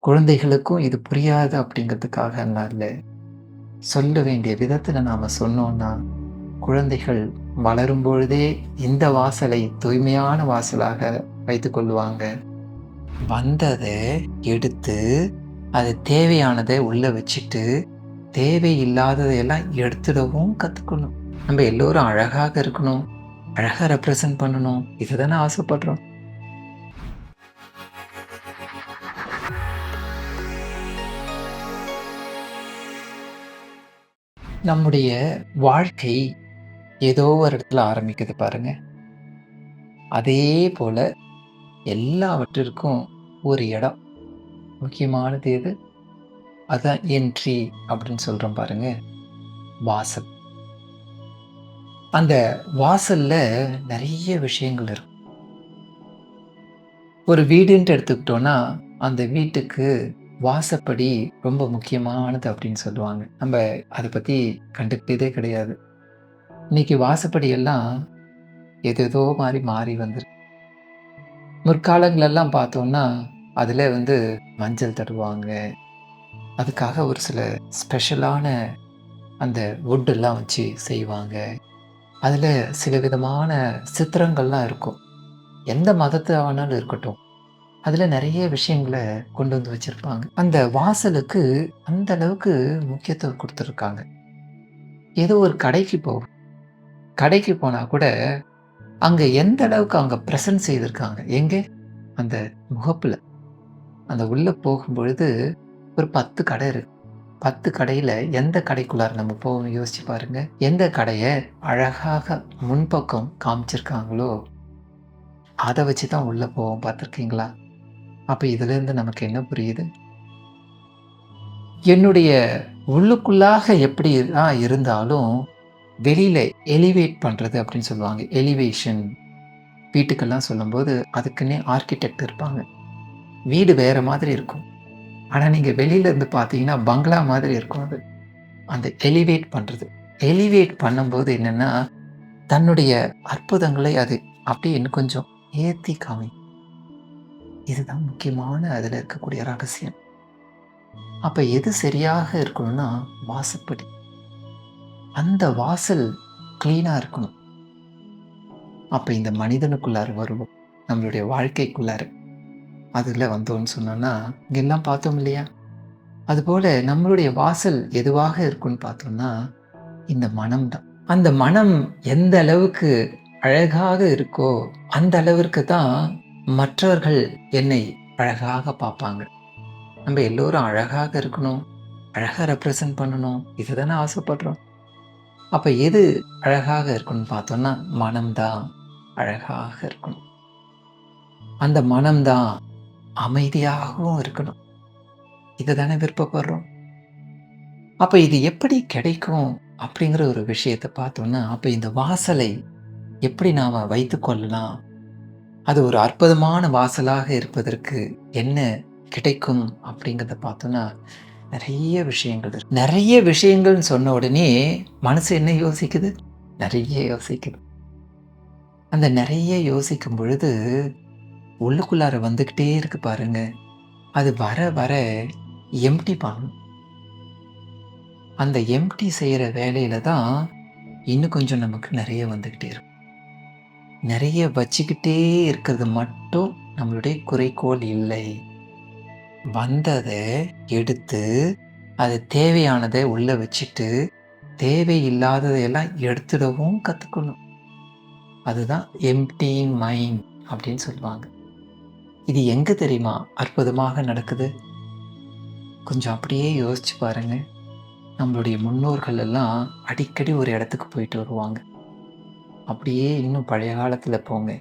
குழந்தைகளுக்கும் இது புரியாது அப்படிங்கிறதுக்காக இல்ல. சொல்ல வேண்டிய விதத்தில் நாம் சொன்னோம்னா, குழந்தைகள் வளரும் பொழுதே இந்த வாசலை தூய்மையான வாசலாக வைத்து கொள்வாங்க வந்ததை எடுத்து, அது தேவையானதை உள்ளே வச்சுட்டு, தேவையில்லாததையெல்லாம் எடுத்துடவும் கற்றுக்கணும் நம்ம எல்லோரும் அழகாக இருக்கணும். அழகாக ரெப்ரசன்ட் பண்ணணும். இதுதானே ஆசைப்படுறோம். நம்முடைய வாழ்க்கை ஏதோ ஒரு இடத்துல ஆரம்பிக்குது பாருங்க. அதே போல் எல்லாவற்றிற்கும் ஒரு இடம். முக்கியமானது எது? அதுதான் என்ட்ரி அப்படின்னு சொல்கிறோம் பாருங்க. வாசல். அந்த வாசலில் நிறைய விஷயங்கள் இருக்கும். ஒரு வீடுன்ட்டு எடுத்துக்கிட்டோன்னா அந்த வீட்டுக்கு வாசப்படி ரொம்ப முக்கியமானது அப்படின்னு சொல்லுவாங்க. நம்ம அதை பற்றி கண்டுக்கிட்டதே கிடையாது. இன்னைக்கு வாசப்படி எல்லாம் ஏதேதோ மாதிரி மாறி வந்துருக்கு முற்காலங்களெல்லாம் பார்த்தோம்னா, அதில் வந்து மஞ்சள் தடுவாங்க அதுக்காக ஒரு சில ஸ்பெஷலான அந்த வுட்டெல்லாம் வச்சு செய்வாங்க. அதில் சில விதமான சித்திரங்கள்லாம் இருக்கும். எந்த மதத்தை வேணாலும் இருக்கட்டும். அதில் நிறைய விஷயங்கள கொண்டு வந்து வச்சுருப்பாங்க அந்த வாசலுக்கு அந்த அளவுக்கு முக்கியத்துவம் கொடுத்துருக்காங்க ஏதோ ஒரு கடைக்கு போகும் கடைக்கு போனால் கூட, அங்கே எந்த அளவுக்கு அவங்க ப்ரெசன்ட் செய்திருக்காங்க. எங்கே அந்த முகப்பில் அந்த உள்ளே போகும்பொழுது ஒரு 10 கடை இருக்கு. பத்து கடையில் எந்த கடைக்குள்ளார நம்ம போவோம் யோசிச்சு பாருங்க. எந்த கடையை அழகாக முன்பக்கம் காமிச்சிருக்காங்களோ, அதை வச்சு தான் உள்ளே போவோம் பார்த்துருக்கீங்களா? அப்போ இதிலேருந்து நமக்கு என்ன புரியுது? என்னுடைய உள்ளுக்குள்ளாக எப்படி தான் இருந்தாலும், வெளியில் எலிவேட் பண்ணுறது அப்படின்னு சொல்லுவாங்க. எலிவேஷன் வீட்டுக்கெல்லாம் சொல்லும்போது, அதுக்குன்னே ஆர்க்கிடெக்ட் இருப்பாங்க. வீடு வேறு மாதிரி இருக்கும். ஆனால் நீங்கள் வெளியிலேருந்து பார்த்தீங்கன்னா, பங்களா மாதிரி இருக்கும் அது. அந்த எலிவேட் பண்ணுறது எலிவேட் பண்ணும்போது என்னன்னா, தன்னுடைய அற்புதங்களை அது அப்படியே இன்னும் கொஞ்சம் ஏற்றி காமிக்கும். இதுதான் முக்கியமான அதில் இருக்கக்கூடிய ரகசியம். அப்போ எது சரியாக இருக்கணும்னா, வாசப்படி. அந்த வாசல் க்ளீனாக இருக்கணும். அப்போ இந்த மனிதனுக்குள்ளார வருவோம். நம்மளுடைய வாழ்க்கைக்குள்ளார. வந்தோம்னு வந்தோம்ன்னு இங்கே இங்கெல்லாம் பார்த்தோம் இல்லையா? அதுபோல் நம்மளுடைய வாசல் எதுவாக இருக்குன்னு பார்த்தோம்னா, இந்த மனம் தான். அந்த மனம் எந்த அளவுக்கு அழகாக இருக்கோ, அந்த அளவிற்கு தான் மற்றவர்கள் என்னை அழகாக பார்ப்பாங்க. நம்ம எல்லோரும் அழகாக இருக்கணும். அழகாக ரெப்ரசன்ட் பண்ணணும். இதுதானே ஆசைப்படுறோம். அப்போ எது அழகாக இருக்கணும்னு பார்த்தோம்னா, மனம்தான் அழகாக இருக்கணும். அந்த மனம்தான் அமைதியாகவும் இருக்கணும். இதை தானே விருப்பப்படுறோம். அப்போ இது எப்படி கிடைக்கும்? அப்படிங்கிற ஒரு விஷயத்த பார்த்தோம்னா, அப்போ இந்த வாசலை எப்படி நாம் வைத்து கொள்ளலாம்? அது ஒரு அற்புதமான வாசலாக இருப்பதற்கு என்ன கிடைக்கும்? அப்படிங்கிறத பார்த்தோன்னா நிறைய விஷயங்கள் இருக்கு. நிறைய விஷயங்கள்னு சொன்ன உடனே மனசு என்ன யோசிக்குது? நிறைய யோசிக்குது. அந்த நிறைய யோசிக்கும் பொழுது, உள்ளுக்குள்ளார வந்துக்கிட்டே இருக்கு பாருங்க. அது வர வர எம்டி பண்ணும் அந்த எம்டி செய்கிற வேலையில தான், இன்னும் கொஞ்சம் நமக்கு நிறைய வந்துக்கிட்டே இருக்கும். நிறைய வச்சுக்கிட்டே இருக்கிறது மட்டும் நம்மளுடைய குறைக்கோள் இல்லை. வந்ததை எடுத்து, அது தேவையானதை உள்ளே வச்சுட்டு, தேவையில்லாததையெல்லாம் எடுத்துடவும் கற்றுக்கணும் அதுதான் எம்டி மைண்ட் அப்படின்னு சொல்லுவாங்க. இது எங்கே தெரியுமா அற்புதமாக நடக்குது? கொஞ்சம் அப்படியே யோசிச்சு பாருங்கள் நம்மளுடைய முன்னோர்கள் எல்லாம் அடிக்கடி ஒரு இடத்துக்கு போயிட்டு வருவாங்க. அப்படியே இன்னும் பழைய காலத்தில் போங்க.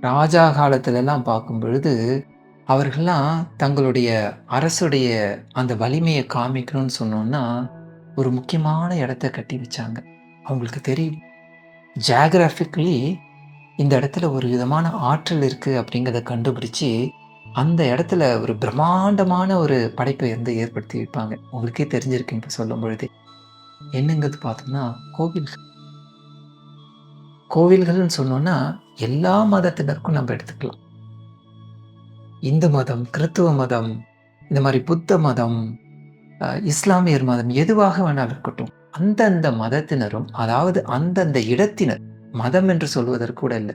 ராஜா காலத்துலலாம் பார்க்கும் பொழுது, அவர்கள்லாம் தங்களுடைய அரசுடைய அந்த வலிமையை காமிக்கணும்னு சொன்னோன்னா ஒரு முக்கியமான இடத்த கட்டி வச்சாங்க. அவங்களுக்கு தெரியும். ஜியாகிராஃபிக்கலி இந்த இடத்துல ஒரு விதமான ஆற்றல் இருக்குது அப்படிங்கிறத கண்டுபிடிச்சி அந்த இடத்துல ஒரு பிரம்மாண்டமான ஒரு படைப்பை வந்து ஏற்படுத்தி வைப்பாங்க. உங்களுக்கே தெரிஞ்சிருக்கு இப்ப சொல்லும்பொழுதே. என்னங்கிறது பார்த்தோம்னா, கோவில்கள். கோவில்கள்னு சொன்னோன்னா எல்லா மதத்தினருக்கும் நம்ம எடுத்துக்கலாம். இந்து மதம், கிறித்துவ மதம், இந்த மாதிரி புத்த மதம் இஸ்லாமியர் மதம் எதுவாக வேணாலும் இருக்கட்டும். அந்தந்த மதத்தினரும் அதாவது அந்தந்த இடத்தினர் மதம் என்று சொல்வதற்கு கூட இல்லை.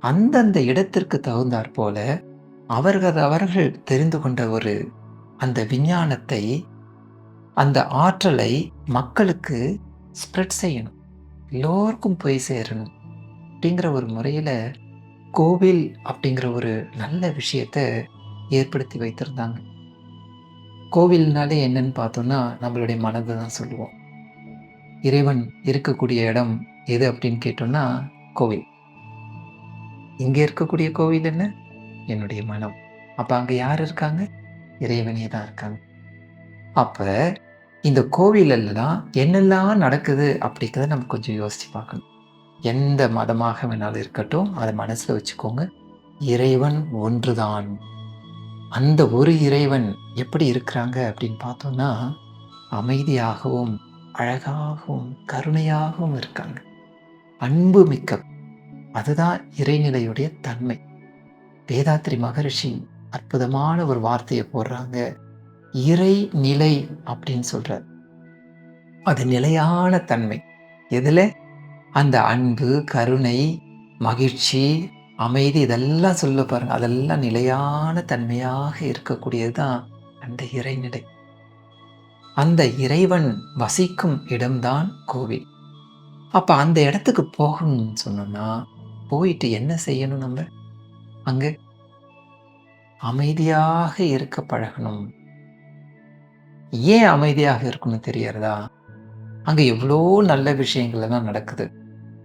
அந்தந்த இடத்திற்கு தகுந்தாற் போல அவர்கள் அவர்கள் தெரிந்து கொண்ட ஒரு அந்த விஞ்ஞானத்தை அந்த ஆற்றலை மக்களுக்கு ஸ்ப்ரெட் செய்யணும். எல்லோருக்கும் போய் சேரணும். அப்படிங்கிற ஒரு முறையில் கோவில் அப்படிங்கிற ஒரு நல்ல விஷயத்தை ஏற்படுத்தி வைத்திருந்தாங்க. கோவில்னாலே என்னன்னு பார்த்தோம்னா நம்மளுடைய மனதை தான் சொல்லுவோம். இறைவன் இருக்கக்கூடிய இடம் எது அப்படின்னு கேட்டோம்னா கோவில். இங்கே இருக்கக்கூடிய கோவில் என்ன? என்னுடைய மனம். அப்போ அங்கே யார் இருக்காங்க? இறைவனே தான் இருக்காங்க. அப்போ இந்த கோவிலெல்லாம் என்னெல்லாம் நடக்குது அப்படிங்கிறத நம்ம கொஞ்சம் யோசித்து பார்க்கணும். எந்த மதமாக வேணாலும் இருக்கட்டும் அதை மனசில் வச்சுக்கோங்க. இறைவன் ஒன்றுதான். அந்த ஒரு இறைவன் எப்படி இருக்கிறாங்க அப்படின்னு பார்த்தோம்னா அமைதியாகவும் அழகாகவும் கருணையாகவும் இருக்காங்க. அன்பு மிக்க அதுதான் இறைநிலையுடைய தன்மை. வேதாத்ரி மகரிஷி அற்புதமான ஒரு வார்த்தையை போடுறாங்க. இறை நிலை அப்படின்னு சொல்கிறார் அது நிலையான தன்மை. எதில்? அந்த அன்பு கருணை மகிழ்ச்சி அமைதி இதெல்லாம் சொல்ல பாருங்க. அதெல்லாம் நிலையான தன்மையாக இருக்கக்கூடியது தான் அந்த இறைநிலை. அந்த இறைவன் வசிக்கும் இடம்தான் கோவில். அப்போ அந்த இடத்துக்கு போகணும்னு சொன்னோம்னா போயிட்டு என்ன செய்யணும் நம்ம? அங்கே அமைதியாக இருக்க பழகணும். ஏன் அமைதியாக இருக்கணும் தெரியறதா? அங்கே எவ்வளோ நல்ல விஷயங்கள்லாம் நடக்குது.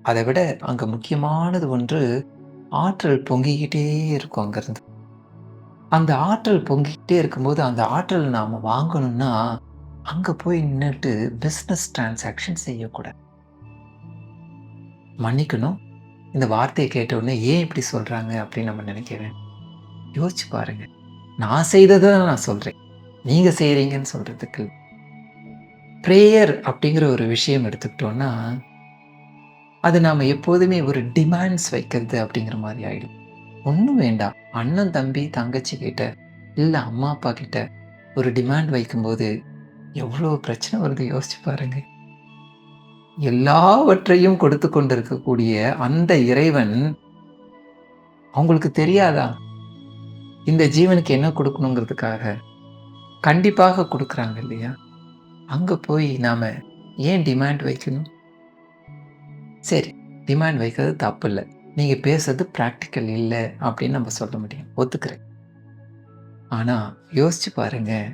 அதை விட அங்கே முக்கியமானது ஒன்று ஆற்றல் பொங்கிக்கிட்டே இருக்கும் அங்கேருந்து. அந்த ஆற்றல் பொங்கிக்கிட்டே இருக்கும்போது அந்த ஆற்றல் நாம் வாங்கணும்னா அங்கே போய் நின்றுட்டு பிஸ்னஸ் டிரான்சாக்ஷன் செய்யக்கூடாது. மன்னிக்கணும். இந்த வார்த்தையை கேட்டவுடனே ஏன் இப்படி சொல்கிறாங்க அப்படின்னு நம்ம நினைக்கிறேன் யோசிச்சு பாருங்க. நான் செய்ததை தான் நான் சொல்கிறேன் நீங்கள் செய்கிறீங்கன்னு சொல்கிறதுக்கு ப்ரேயர் அப்படிங்கிற ஒரு விஷயம் எடுத்துக்கிட்டோன்னா அது நாம் எப்போதுமே ஒரு டிமாண்ட்ஸ் வைக்கிறது அப்படிங்கிற மாதிரி ஆகிடும் ஒன்றும் வேண்டாம். அண்ணன் தம்பி தங்கச்சி கிட்ட இல்லை அம்மா அப்பா கிட்ட ஒரு டிமாண்ட் வைக்கும்போது எவ்வளோ பிரச்சனை வருது யோசிச்சு பாருங்க. எல்லாவற்றையும் கொடுத்து கொண்டிருக்கக்கூடிய அந்த இறைவன் அவங்களுக்கு தெரியாதா? இந்த ஜீவனுக்கு என்ன கொடுக்கணுங்கிறதுக்காக கண்டிப்பாக கொடுக்குறாங்க இல்லையா? அங்கே போய் நாம் ஏன் டிமாண்ட் வைக்கணும்? சரி டிமாண்ட் வைக்கிறது தப்பு இல்லை நீங்கள் பேசுறது ப்ராக்டிக்கல் இல்லை அப்படின்னு நம்ம சொல்ல முடியும். ஒத்துக்கிறேன். ஆனால் யோசிச்சு பாருங்க.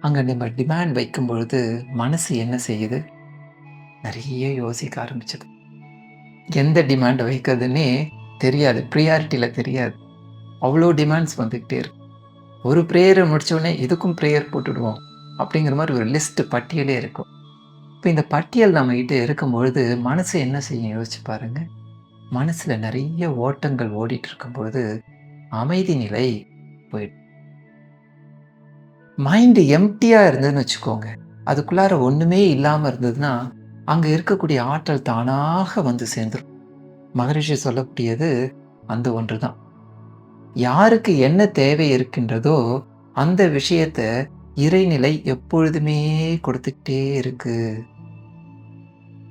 அங்கே நம்ம டிமாண்ட் வைக்கும் பொழுது மனசு என்ன செய்யுது? நிறைய யோசிக்க ஆரம்பிச்சது. எந்த டிமாண்ட் வைக்கிறதுனே தெரியாது. ப்ரியாரிட்டியில் தெரியாது. அவ்வளோ டிமாண்ட்ஸ் வந்துக்கிட்டே இருக்கு. ஒரு ப்ரேயரை முடித்தோடனே இதுக்கும் ப்ரேயர் போட்டுடுவோம் அப்படிங்கிற மாதிரி ஒரு லிஸ்ட்டு பட்டியலே இருக்கும். இப்போ இந்த பட்டியல் நம்மகிட்ட இருக்கும் பொழுது மனசு என்ன செய்யும்? யோசிச்சு பாருங்கள் மனசில் நிறைய ஓட்டங்கள் ஓடிட்டு இருக்கும் பொழுது அமைதி நிலை போயிடும். மைண்டு எம்டியாக இருந்ததுன்னு வச்சுக்கோங்க. அதுக்குள்ளார ஒன்றுமே இல்லாமல் இருந்ததுன்னா அங்கே இருக்கக்கூடிய ஆற்றல் தானாக வந்து சேர்ந்துடும் மகரிஷி சொல்லக்கூடியது அந்த ஒன்று தான் யாருக்கு என்ன தேவை இருக்கின்றதோ அந்த விஷயத்த இறைநிலை எப்பொழுதுமே கொடுத்துக்கிட்டே இருக்குது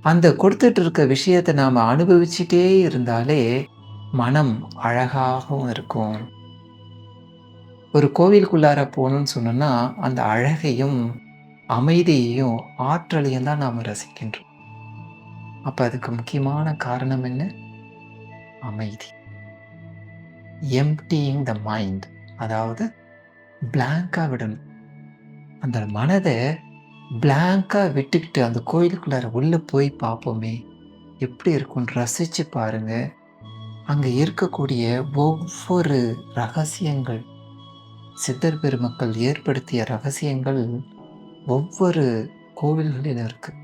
அந்த கொடுத்துட்டு இருக்க விஷயத்தை நாம் அனுபவிச்சுட்டே இருந்தாலே மனம் அழகாகவும் இருக்கும். ஒரு கோவிலுக்குள்ளார போகணும்னு சொன்னோன்னா அந்த அழகையும் அமைதியையும் ஆற்றலையும் தான் நாம் ரசிக்கின்றோம். அப்போ அதுக்கு முக்கியமான காரணம் என்ன? அமைதி. எம்டிங் த மைண்ட் அதாவது பிளாங்காக விடணும். அந்த மனதை பிளாங்காக விட்டுக்கிட்டு அந்த கோயிலுக்குள்ளார உள்ளே போய் பார்ப்போமே எப்படி இருக்கும்னு ரசித்து பாருங்கள் அங்கே இருக்கக்கூடிய ஒவ்வொரு ரகசியங்கள் சித்தர் பெருமக்கள் ஏற்படுத்திய ரகசியங்கள் ஒவ்வொரு கோவில்களிலும் இருக்குது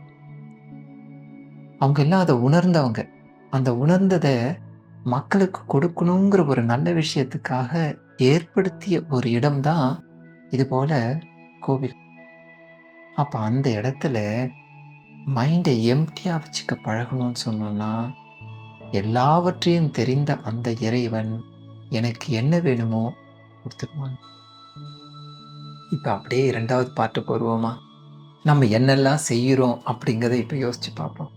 அவங்க எல்லாம் அதை உணர்ந்தவங்க. அந்த உணர்ந்ததை மக்களுக்கு கொடுக்கணுங்கிற ஒரு நல்ல விஷயத்துக்காக ஏற்படுத்திய ஒரு இடம்தான் இது போல கோவில். அப்போ அந்த இடத்துல மைண்டை எம்டியாக வச்சுக்க பழகணும்னு சொன்னோம்னா எல்லாவற்றையும் தெரிந்த அந்த இறைவன் எனக்கு என்ன வேணுமோ கொடுத்துருவான் இப்போ அப்படியே 2வது பார்ட்டுக்கு வருவோமா? நம்ம என்னெல்லாம் செய்கிறோம் அப்படிங்கிறத இப்போ யோசிச்சு பார்ப்போம்.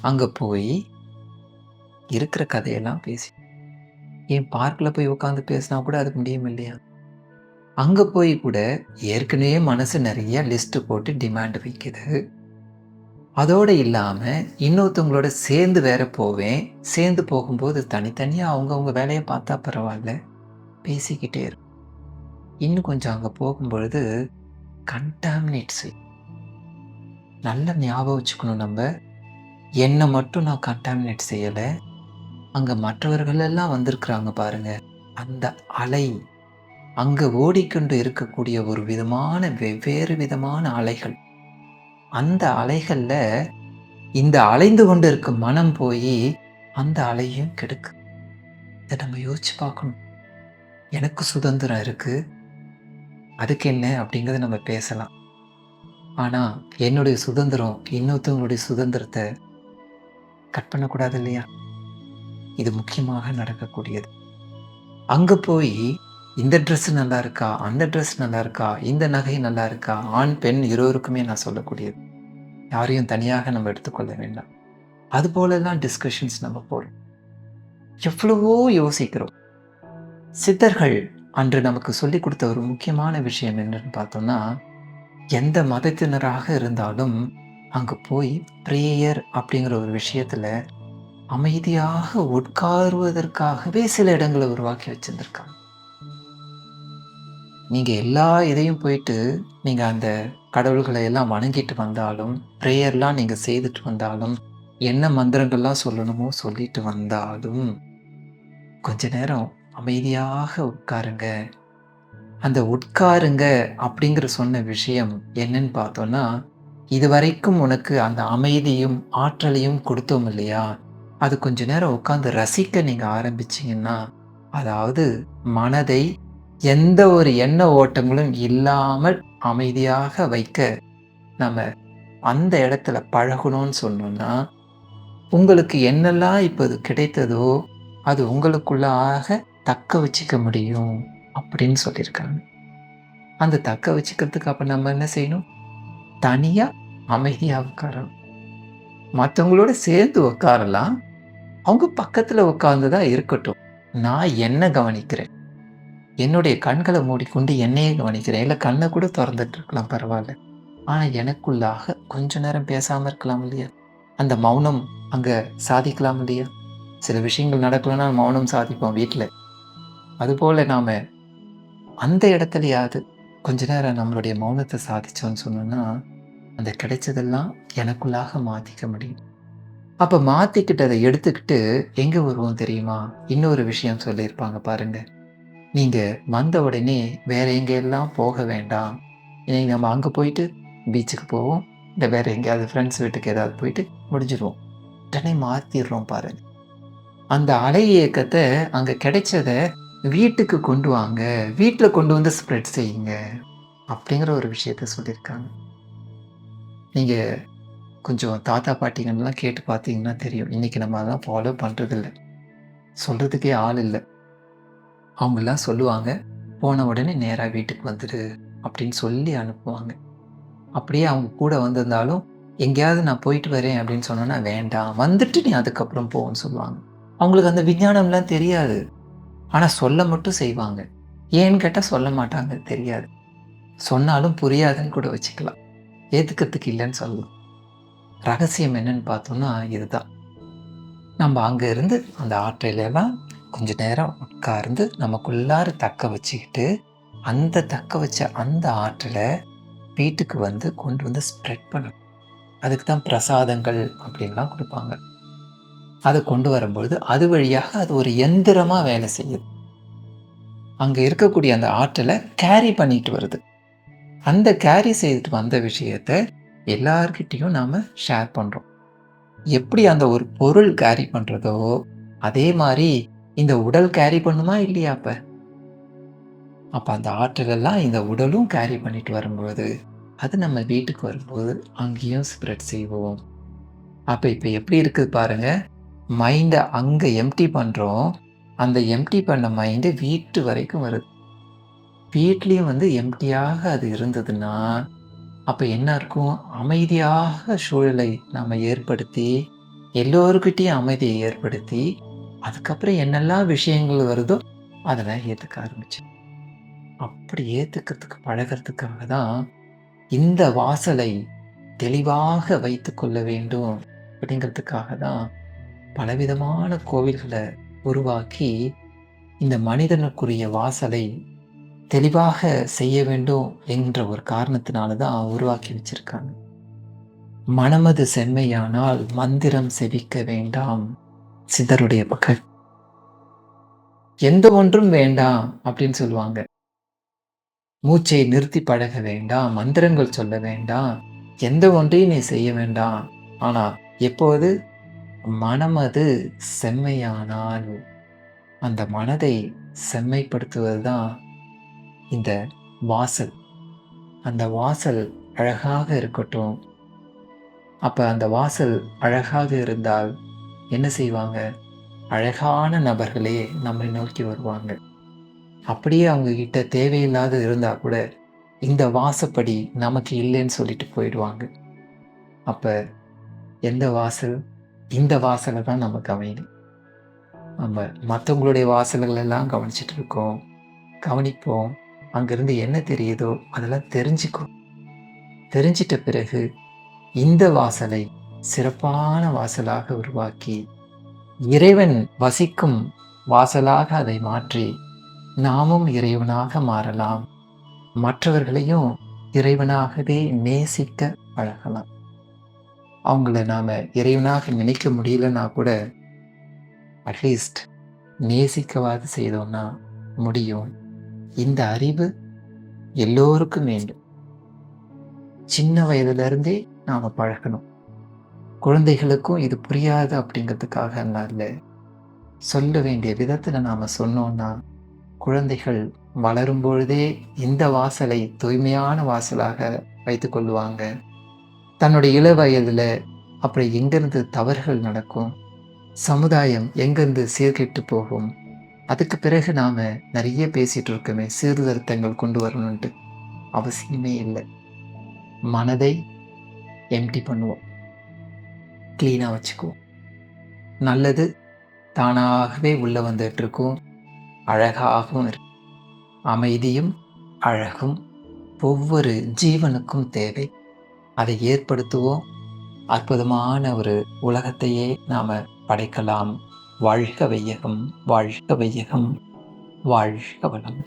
அங்கே போய் இருக்கிற கதையெல்லாம் பேசி ஏன் பார்க்கில் போய் உட்காந்து பேசினா கூட அது முடியும் இல்லையா? அங்கே போய் கூட ஏற்கனவே மனசு நிறைய லிஸ்ட்டு போட்டு டிமாண்ட் வைக்குது. அதோடு இல்லாமல் இன்னொருத்தவங்களோட சேர்ந்து வேற போவேன். சேர்ந்து போகும்போது தனித்தனியாக அவங்கவுங்க வேலையை பார்த்தா பரவாயில்ல பேசிக்கிட்டே இருக்கும். இன்னும் கொஞ்சம் அங்கே போகும்பொழுது கண்டாமினேட்ஸ் நல்ல நல்லா ஞாபகம் வச்சுக்கணும் நம்ம என்னை மட்டும் நான் கண்டாமினேட் செய்யலை அங்கே மற்றவர்கள் எல்லாம் வந்திருக்கிறாங்க பாருங்கள் அந்த அலை அங்கு ஓடிக்கொண்டு இருக்கக்கூடிய ஒரு விதமான வெவ்வேறு விதமான அலைகள். அந்த அலைகளில் இந்த அலைந்து கொண்டு இருக்கும் மனம் போய் அந்த அலையும் கெடுக்கு இதை நம்ம யோசிச்சு பார்க்கணும். எனக்கு சுதந்திரம் இருக்குது அதுக்கு என்ன அப்படிங்கிறத நம்ம பேசலாம். ஆனால் என்னுடைய சுதந்திரம் இன்னொருத்தவங்களுடைய சுதந்திரத்தை கட் பண்ணக்கூடாது இல்லையா? இது முக்கியமாக நடக்கக்கூடியது. அங்கே போய் இந்த ட்ரெஸ் நல்லா இருக்கா? அந்த ட்ரெஸ் நல்லா இருக்கா? இந்த நகை நல்லா இருக்கா? ஆண், பெண் இருவருக்குமே நான் சொல்லக்கூடியது. யாரையும் தனியாக நம்ம எடுத்துக்கொள்ள வேண்டாம். அதுபோலலாம் டிஸ்கஷன்ஸ் நம்ம போகிறோம் எவ்வளவோ யோசிக்கிறோம். சித்தர்கள் அன்று நமக்கு சொல்லிக் கொடுத்த ஒரு முக்கியமான விஷயம் என்னன்னு பார்த்தோம்னா, எந்த மதத்தினராக இருந்தாலும் அங்கே போய் ப்ரேயர் அப்படிங்கிற ஒரு விஷயத்தில் அமைதியாக உட்காருவதற்காகவே சில இடங்களை உருவாக்கி வச்சுருந்துருக்காங்க நீங்கள் எல்லா இதையும் போயிட்டு நீங்கள் அந்த கடவுள்களை எல்லாம் வணங்கிட்டு வந்தாலும், ப்ரேயர்லாம் நீங்கள் செய்துட்டு வந்தாலும், என்ன மந்திரங்கள்லாம் சொல்லணுமோ சொல்லிட்டு வந்தாலும், கொஞ்ச நேரம் அமைதியாக உட்காருங்க. அந்த உட்காருங்க அப்படிங்கிற சொன்ன விஷயம் என்னன்னு இது இதுவரைக்கும் உனக்கு அந்த அமைதியும், ஆற்றலையும் கொடுத்தோம் இல்லையா? அது கொஞ்ச நேரம் உட்காந்து ரசிக்க நீங்கள் ஆரம்பிச்சிங்கன்னா அதாவது மனதை எந்த ஒரு எண்ண ஓட்டங்களும் இல்லாமல் அமைதியாக வைக்க நம்ம அந்த இடத்துல பழகணும்னு சொன்னோம்னா, உங்களுக்கு என்னெல்லாம் இப்போது கிடைத்ததோ, அது உங்களுக்குள்ளாக தக்க வச்சுக்க முடியும் அப்படின்னு சொல்லியிருக்காங்க. அந்த தக்க வச்சுக்கிறதுக்கு அப்போ நம்ம என்ன செய்யணும்? தனியாக அமைதியாக உட்காரணும். மற்றவங்களோட சேர்ந்து உட்காரலாம். அவங்க பக்கத்தில் உட்கார்ந்து தான் இருக்கட்டும். நான் என்ன கவனிக்கிறேன். என்னுடைய கண்களை மூடிக்கொண்டு என்னையே கவனிக்கிறேன். இல்லை கண்ணை கூட திறந்துட்டு இருக்கலாம் பரவாயில்ல ஆனால் எனக்குள்ளாக கொஞ்ச நேரம் பேசாமல் இருக்கலாம் இல்லையா? அந்த மௌனம் அங்கே சாதிக்கலாம் இல்லையா? சில விஷயங்கள் நடக்கலன்னா மௌனம் சாதிப்போம் வீட்டில் அதுபோல் நாம் அந்த இடத்துலையாவது கொஞ்ச நேரம் நம்மளுடைய மௌனத்தை சாதித்தோன்னு சொன்னோன்னா அந்த கிடைச்சதெல்லாம் எனக்குள்ளாக மாற்றிக்க முடியும். அப்போ மாற்றிக்கிட்டதை எடுத்துக்கிட்டு எங்கே வருவோம் தெரியுமா? இன்னொரு விஷயம் சொல்லியிருப்பாங்க பாருங்கள் நீங்கள் வந்த உடனே வேற எங்கெல்லாம் போக வேண்டாம். இன்னைக்கு நம்ம அங்கே போயிட்டு பீச்சுக்கு போவோம். இல்லை வேறு எங்கேயாவது ஃப்ரெண்ட்ஸ் வீட்டுக்கு ஏதாவது போயிட்டு முடிஞ்சிடுவோம் உடனே மாற்றிடுறோம் பாருங்க. அந்த அலை இயக்கத்தை அங்கே கிடைச்சத வீட்டுக்கு கொண்டு வாங்க. வீட்டில் கொண்டு வந்து ஸ்ப்ரெட் செய்யுங்க. அப்படிங்கிற ஒரு விஷயத்த சொல்லியிருக்காங்க. நீங்கள் கொஞ்சம் தாத்தா, பாட்டிங்கலாம் கேட்டு பார்த்தீங்கன்னா தெரியும். இன்னைக்கு நம்ம அதெல்லாம் ஃபாலோ பண்ணுறதில்ல சொல்கிறதுக்கே ஆள் இல்லை அவங்கெல்லாம் சொல்லுவாங்க, "போன உடனே நேராக வீட்டுக்கு வந்துடு" அப்படின்னு சொல்லி அனுப்புவாங்க. அப்படியே அவங்க கூட வந்திருந்தாலும், "எங்கேயாவது நான் போயிட்டு வரேன்" அப்படின்னு சொன்னோன்னா "வேண்டாம். வந்துட்டு நீ அதுக்கப்புறம் போன்னு" சொல்லுவாங்க. அவங்களுக்கு அந்த விஞ்ஞானம்லாம் தெரியாது. ஆனால் சொல்ல மட்டும் செய்வாங்க. ஏன்னு கேட்டால் சொல்ல மாட்டாங்க. தெரியாது. சொன்னாலும் புரியாதுன்னு கூட வச்சுக்கலாம். ஏத்துக்கிறதுக்கு இல்லைன்னு சொல்லலாம். ரகசியம் என்னன்னு பார்த்தோம்னா இதுதான். நம்ம அங்கே இருந்து அந்த ஆற்றலையெல்லாம் கொஞ்ச நேரம் உட்கார்ந்து நமக்குள்ளார தக்க வச்சுக்கிட்டு, அந்த தக்க வச்ச அந்த ஆற்றலை வீட்டுக்கு வந்து கொண்டு வந்து ஸ்ப்ரெட் பண்ணணும். அதுக்கு தான் பிரசாதங்கள் அப்படின்லாம் கொடுப்பாங்க அதை கொண்டு வரும்பொழுது, அது வழியாக அது ஒரு எந்திரமாக வேலை செய்யுது. அங்கே இருக்கக்கூடிய அந்த ஆற்றலை கேரி பண்ணிட்டு வருது. அந்த கேரி செய்துட்டு வந்த விஷயத்த எல்லார்கிட்டேயும் நாம் ஷேர் பண்ணுறோம் எப்படி அந்த ஒரு பொருள் கேரி பண்ணுறதோ அதே மாதிரி இந்த உடல் கேரி பண்ணுமா இல்லையா அப்போ அப்போ அந்த ஆற்றலெல்லாம் இந்த உடலும் கேரி பண்ணிட்டு வரும்போது, அது நம்ம வீட்டுக்கு வரும்போது அங்கேயும் ஸ்ப்ரெட் செய்வோம். அப்போ இப்போ எப்படி இருக்குது பாருங்கள் மைண்டை அங்கே எம்டி பண்ணுறோம் அந்த எம்டி பண்ண மைண்டு வீட்டு வரைக்கும் வருது. வீட்லேயும் வந்து எம்டியாக அது இருந்ததுன்னா, அப்போ என்ன இருக்கும்? அமைதியாக சூழலை நாம் ஏற்படுத்தி, எல்லோருக்கிட்டேயும் அமைதியை ஏற்படுத்தி, அதுக்கப்புறம் என்னெல்லாம் விஷயங்கள் வருதோ, அதெல்லாம் ஏற்றுக்க ஆரம்பிச்சேன். அப்படி ஏற்றுக்கிறதுக்கு பழகுறதுக்காக தான், இந்த வாசலை தெளிவாக வைத்துக்கொள்ள வேண்டும் அப்படிங்கிறதுக்காக தான், பலவிதமான கோவில்களை உருவாக்கி, இந்த மனிதனுக்குரிய வாசலை தெளிவாக செய்ய வேண்டும் என்ற ஒரு காரணத்தினால தான் உருவாக்கி வச்சிருக்காங்க. "மனமது செம்மையானால் மந்திரம் செவிக்க வேண்டாம்." சித்தருடைய மக்கள் "எந்த ஒன்றும் வேண்டாம்" அப்படின்னு சொல்லுவாங்க. "மூச்சை நிறுத்தி பழக வேண்டாம், மந்திரங்கள் சொல்ல வேண்டாம், எந்த ஒன்றையும் நீ செய்ய வேண்டாம். ஆனால் எப்போது? மனமது செம்மையானால்." அந்த மனதை செம்மைப்படுத்துவது தான் இந்த வாசல். அந்த வாசல் அழகாக இருக்கட்டும். அப்போ அந்த வாசல் அழகாக இருந்தால் என்ன செய்வாங்க? அழகான நபர்களே நம்மை நோக்கி வருவாங்க. அப்படியே அவங்க கிட்ட தேவையில்லாதது இருந்தால் கூட, இந்த வாசப்படி நமக்கு இல்லைன்னு சொல்லிட்டு போயிடுவாங்க. அப்போ எந்த வாசல்? இந்த வாசலை தான் நம்ம கவனிக்கணும். நம்ம மற்றவங்களுடைய வாசல்கள் எல்லாம் இருக்கோம். கவனிப்போம். அங்கேருந்து என்ன தெரியுதோ அதெல்லாம் தெரிஞ்சுக்கும் தெரிஞ்சிட்ட பிறகு இந்த வாசலை சிறப்பான வாசலாக உருவாக்கி, இறைவன் வசிக்கும் வாசலாக அதை மாற்றி, நாமும் இறைவனாக மாறலாம். மற்றவர்களையும் இறைவனாகவே நேசிக்க பழகலாம். அவங்கள நாம் இறைவனாக நினைக்க முடியலன்னா கூட, அட்லீஸ்ட் நேசிக்கவாது செய்தோம்னா முடியும். இந்த அறிவு எல்லோருக்கும் வேண்டும். சின்ன வயதுலேருந்தே நாம் பழகணும். குழந்தைகளுக்கும் இது புரியாது அப்படிங்கிறதுக்காக இல்லை சொல்ல வேண்டிய விதத்தில் நாம் சொன்னோம்னா, குழந்தைகள் வளரும் பொழுதே இந்த வாசலை தூய்மையான வாசலாக வைத்து கொள்வாங்க தன்னுடைய இள வயதில் அப்புறம் எங்கிருந்து தவறுகள் நடக்கும்? சமுதாயம் எங்கிருந்து சீர்கெட்டு போகும்? அதுக்கு பிறகு நாம் நிறைய பேசிட்டு இருக்கோமே, சீர்திருத்தங்கள் கொண்டு வரணுன்ட்டு. அவசியமே இல்லை மனதை எம்டி பண்ணுவோம். க்ளீனாக வச்சுக்குவோம். நல்லது தானாகவே உள்ளே வந்துட்டுருக்கும். அழகாகவும் இருக்கும். அமைதியும், அழகும் ஒவ்வொரு ஜீவனுக்கும் தேவை. அதை ஏற்படுத்துவோம். அற்புதமான ஒரு உலகத்தையே நாம் படைக்கலாம். வாழ்க வையகம்! வாழ்க வையகம்! வாழ்க வளம்